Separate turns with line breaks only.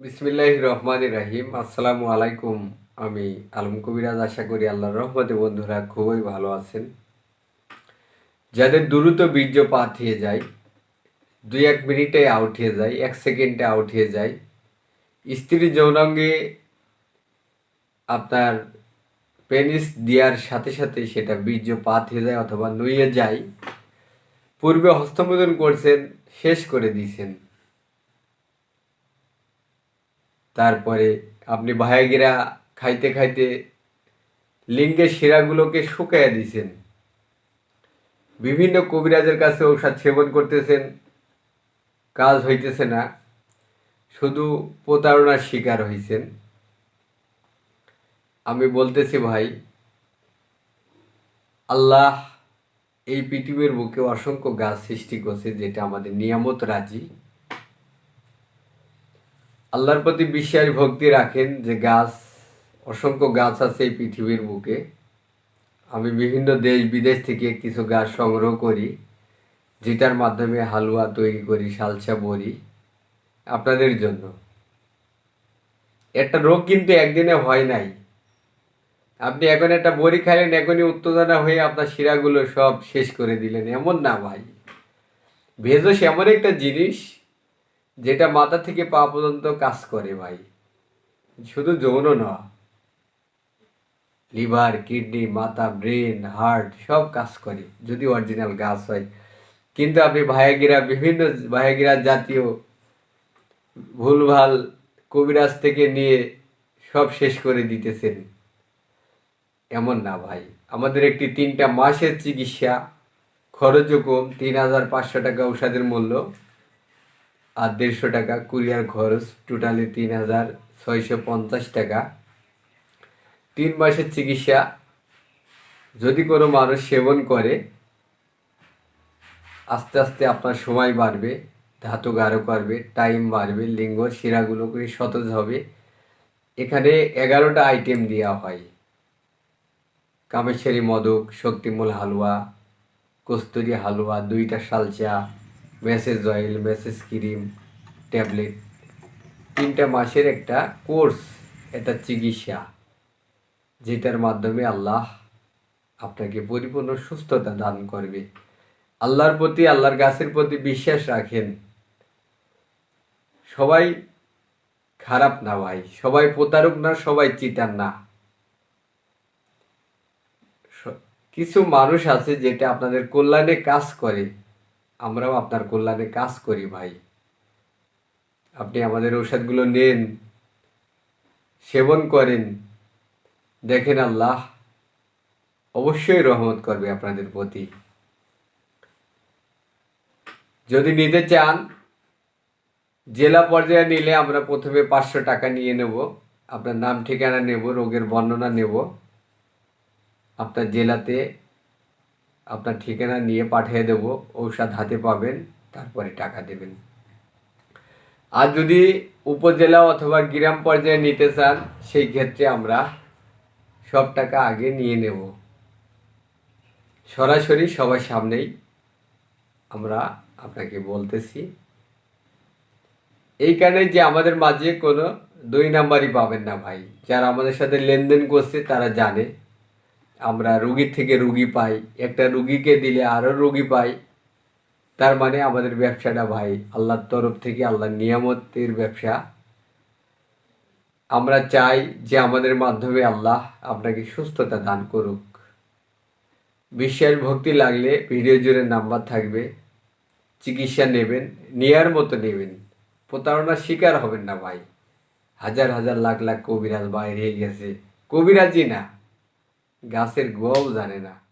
বিসমিল্লাহ রহমান রাহিম। আসসালামু আলাইকুম। আমি আলম কবিরাজ। আশা করি আল্লাহর রহমতে বন্ধুরা খুবই ভালো আছেন। যাদের দ্রুত বীর্য হয়ে যায়, দুই এক মিনিটে আউট হয়ে যায়, এক সেকেন্ডে আউট হয়ে যায় স্ত্রী যৌনাঙ্গে আপনার পেনিস দেওয়ার সাথে সাথে সেটা বীর্য পাত হয়ে যায় অথবা নুয়ে যায়, পূর্বে হস্তমোদন করছেন, শেষ করে দিয়েছেন। তারপরে আপনি ভাইগিরা খাইতে খাইতে লিঙ্গের শিরাগুলোকে শুকাইয়া দিছেন। বিভিন্ন কবিরাজের কাছে ঔষধ সেবন করতেছেন, কাজ হইতেছে না, শুধু প্রতারণার শিকার হয়েছেন আমি বলতেছি, ভাই, আল্লাহ এই পৃথিবীর বুকে অসংখ্য গাছ সৃষ্টি করছে যেটা আমাদের নিয়ামত রাজি। আল্লাহর প্রতি বিশ্বাস, ভক্তি রাখেন যে গাছ, অসংখ্য গাছ আছে এই পৃথিবীর বুকে। আমি বিভিন্ন দেশ, বিদেশ থেকে কিছু গাছ সংগ্রহ করি, যেটার মাধ্যমে হালুয়া তৈরি করি সালসা বড়ি আপনাদের জন্য। একটা রোগ কিন্তু একদিনে হয় নাই। আপনি এখন একটা বড়ি খাইলেন, এখনই উত্তেজনা হয়ে আপনার শিরাগুলো সব শেষ করে দিলেন। এমন না ভাই। ভেজস এমন একটা জিনিস যেটা মাথা থেকে পা পর্যন্ত কাজ করে ভাই। শুধু যৌন নয়, লিভার, কিডনি, মাথা, ব্রেন, হার্ট সব কাজ করে, যদি অরিজিনাল গাছ হয়। কিন্তু আপনি ভায়াগিরা, বিভিন্ন ভায়াগিরা জাতীয় ভুলভাল কবিরাজ থেকে নিয়ে সব শেষ করে দিতেছেন। এমন না ভাই, আমাদের একটি তিনটা মাসের চিকিৎসা, খরচও কম, তিন হাজার পাঁচশো টাকা ঔষধের মূল্য। আর দেড়শো টাকা, কুরিয়ার খরচ টোটালি তিন হাজার ছয়শো পঞ্চাশ টাকা। তিন মাসের চিকিৎসা, যদি কোনো মানুষ সেবন করে, আস্তে আস্তে আপনার সময় বাড়বে, ধাতু গাঢ় করবে টাইম বাড়বে, লিঙ্গ শিরাগুলো করে সতেজ হবে। এখানে এগারোটা আইটেম দেওয়া হয়। কামেশ্বরী মদক, শক্তিমূল হালুয়া, কস্তুরি হালুয়া, দুইটা সালচা massage oil massage cream tablet তিনটা মাসের একটা কোর্স একটা চিকিৎসা, যেটার মাধ্যমে আল্লাহ আপনাকে পরিপূর্ণ সুস্থতা দান করবে। আল্লাহর প্রতি, আল্লাহর গাছের প্রতি বিশ্বাস রাখেন। সবাই খারাপ না ভাই, সবাই প্রতারক না, সবাই চিটার না। কিছু মানুষ আছে যেটা আপনাদের কল্যাণে কাজ করে। আমরাও আপনার কল্যাণে কাজ করি ভাই। আপনি আমাদের ঔষধগুলো নেন, সেবন করেন, দেখেন আল্লাহ, অবশ্যই রহমত করবে আপনাদের প্রতি। যদি নিতে চান, জেলা পর্যায়ে নিলে আমরা প্রথমে পাঁচশো টাকা নিয়ে নেব। আপনার নাম, ঠিকানা নেব, রোগের বর্ণনা নেব। আপনার জেলাতে আপনার ঠিকানা নিয়ে পাঠিয়ে দেব, ঔষধ হাতে পাবেন, তারপরে টাকা দেবেন। আর যদি উপজেলা অথবা গ্রাম পর্যায়ে নিতে চান, সেই ক্ষেত্রে আমরা সব টাকা আগে নিয়ে নেব। সরাসরি সবার সামনেই আমরা আপনাকে বলতেছি এই কারণে যে আমাদের মাঝে কোনো দুই নাম্বারই পাবেন না ভাই। যারা আমাদের সাথে লেনদেন করছে, তারা জানে। আমরা রুগীর থেকে রুগী পাই, একটা রুগীকে দিলে আরও রুগী পাই, তার মানে আমাদের ব্যবসাটা ভাই, আল্লাহর তরফ থেকে, আল্লাহর নিয়ামতের ব্যবসা। আমরা চাই যে আমাদের মাধ্যমে আল্লাহ আপনাকে সুস্থতা দান করুক। বিশ্বাস ভক্তি লাগলে ভিডিও জুড়ে নাম্বার থাকবে, চিকিৎসা নেবেন, নেয়ার মতো নেবেন। প্রতারণার শিকার হবেন না ভাই। হাজার হাজার লাখ লাখ কবিরাজ বাইরে গেছে। কবিরাজই না। গাছের গোয়াও জানে না।